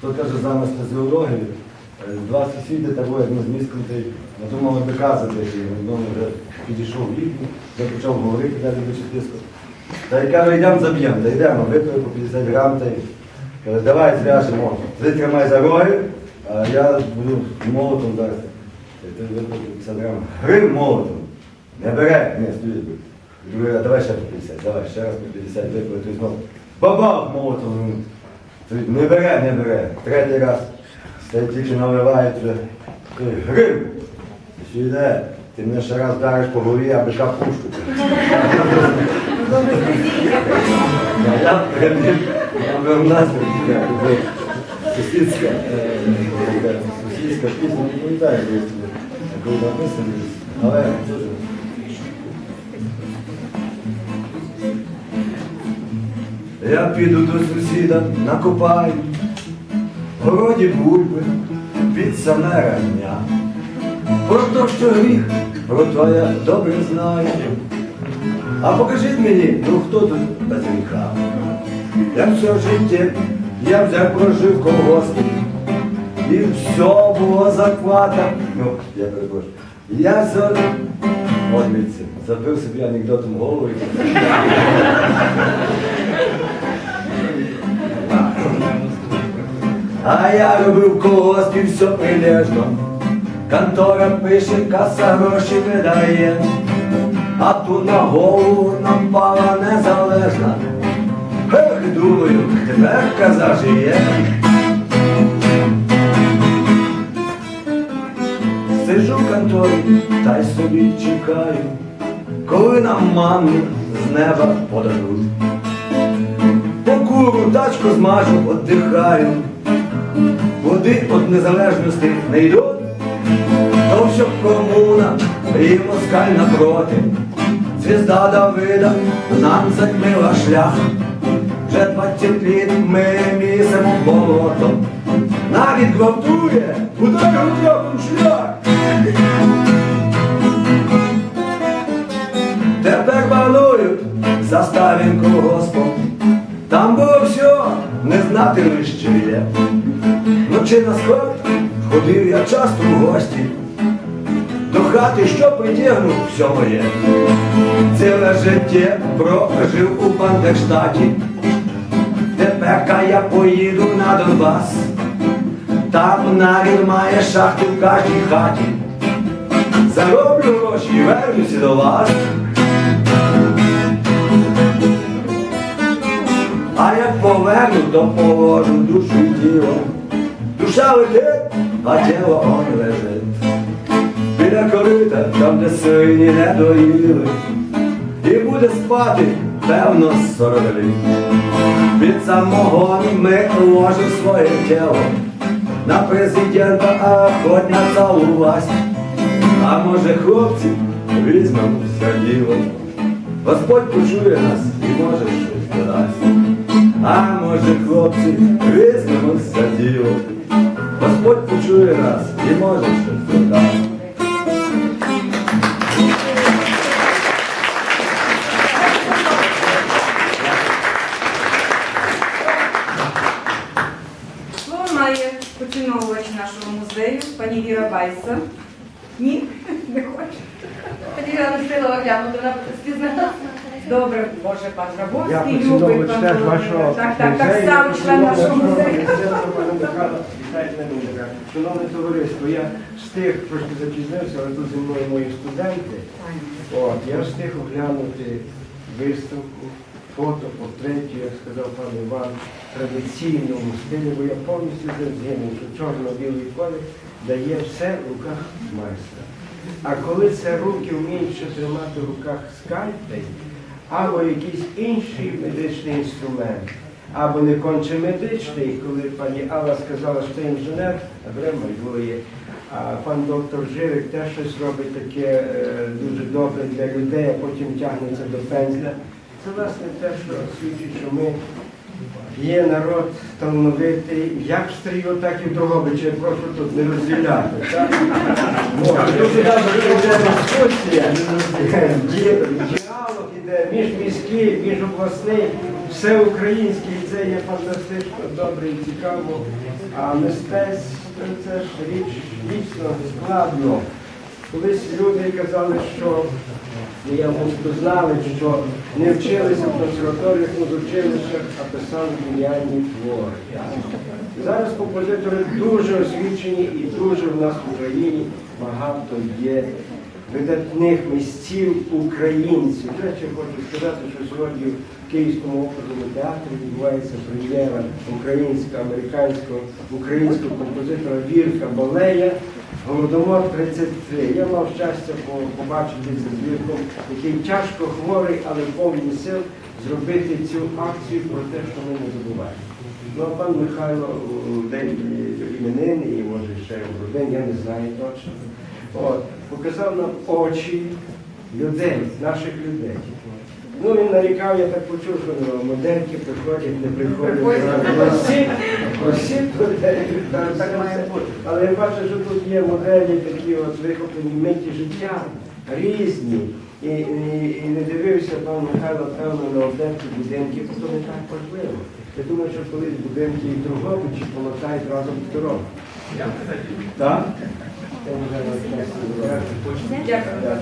То каже, замість фізіології, е, два сусіди того, як ми з міском, надумали доказати, і він вже підійшов в їхню, вже почав говорити далі тиску. Та й каже, йдемо заб'ємо, та йдемо, випив по 50 грам, та й каже, давай зв'яжемо. Ти тримай за роги, а я буду молотом зараз. Той випив 50 грам. Грим молотом. Не бере, ні, стоїть. А давай ще по 50, давай, ще раз по 50 випив, той знову. Бабах молотом. Не бере, не бере. Третій раз. Стає тільки наливає вже. Грим! Що йде? Ти мене ще раз дариш по голові, аби капушку. Я- Я сусідська, е, сусідська пісня, не пам'ятаю, коли написано, але дуже. Я піду до сусіда, накопаю, городі бульби під саме рання. Про то, що гріх, про то я добре знаю. А покажіть мені, ну хто тут без гріха? Я все життя, я взяв прожив колгоспі. І все було захвата. Ну, я перепрошую. Я все. От забив собі анекдотом голову. А я в колгоспі все прилежно. Контора пише, каса гроші не дає. А тут на голову напала незалежна. Ех, думаю, тепер каза жиє. Сижу в конторі та й собі чекаю, коли нам манну з неба подадуть. Покуру тачку змажу, отдихаю, води від незалежності не йдуть. То що комуна і москаль напроти, звізда Давида нам закмила шлях. Вже двадцять літ ми місимо болото, навіть гвалтує, ударив трьохом шлях. Тепер балують за Сталінку Господь. Там було все, не знати лише є. Ночі на склад ходив я часто в гості. До хати, що притягнув, все моє. Ціле життя прожив у Бандерштаті. Тепер я поїду на Донбас. Там нарід має шахти в кожній хаті. Зароблю гроші і вернуся до вас. А як поверну, то положу душу тіло. Душа летить, а тіло он лежить. Біля корита, там, де сині не доїли. І буде спати, певно, сородолі. Під самогон ми ложимо своє тіло. На президента, цілу власть. А може, хлопці, візьмемо все діло. Господь почує нас і може щось додасть. А може, хлопці, візьмемо все діло. Господь почує нас і може щось додасть. Слово має поціновувач нашого музею, пані Віра Байса. Ні, не хоче. Я не встигла оглянути, вона спізнилася. Добре, Боже, пан Я Грабовський, любий пан Володимир. Так, так, так само член нашого музею. Вітайте мене, Михайло. Шановне товариство, я встиг трошки запізнився, але тут зі мною мої студенти. От, я встиг оглянути виставку, фото, портретів, як сказав пан Іван, традиційному стилі, бо я повністю згинув, що чорно-білий колір дає все в руках майстра. А коли це руки вміють ще тримати в руках скальпель, або якийсь інший медичний інструмент, або не конче медичний, коли пані Алла сказала, що ти інженер, бере малює. А пан доктор Жирик теж щось робить таке е, дуже добре для людей, а потім тягнеться до пензля. Це власне те, що свідчить, що ми є народ талановитий, як в стрію, так і в Дрогобичі. Я прошу тут не розділяти. Дуже добре, дискусія. Міжміський, міжобласний, всеукраїнський, і це є фантастично добре і цікаво. А мистецтво це ж річ дійсно складно. Колись люди казали, що ну, я знали, що не вчилися в консерваторіях, не в училищах, а писали геніальні твори. Зараз композитори дуже освічені і дуже в нас в Україні багато є видатних місців українців. До речі, хочу сказати, що сьогодні в Київському оперному театрі відбувається прем'єра українського, американського, українського композитора Вірка Балея Голодомор 33. Я мав щастя побачити з Вірком, який тяжко хворий, але повний сил зробити цю акцію про те, що ми не забуваємо. Ну, а пан Михайло у день іменин, і може ще в родин, я не знаю точно. От, показав нам очі людей, наших людей. Ну, він нарікав, я так почув, що ну, модельки приходять, не приходять. Так, має бути. Але я бачу, що тут є моделі такі от вихоплені миті життя, різні. І, і, і не дивився пан Михайло, певно, на обдерті будинки, бо то не так важливо. Я думаю, що колись будинки і Торговичі полотають разом з дорогою. Так? Дякую.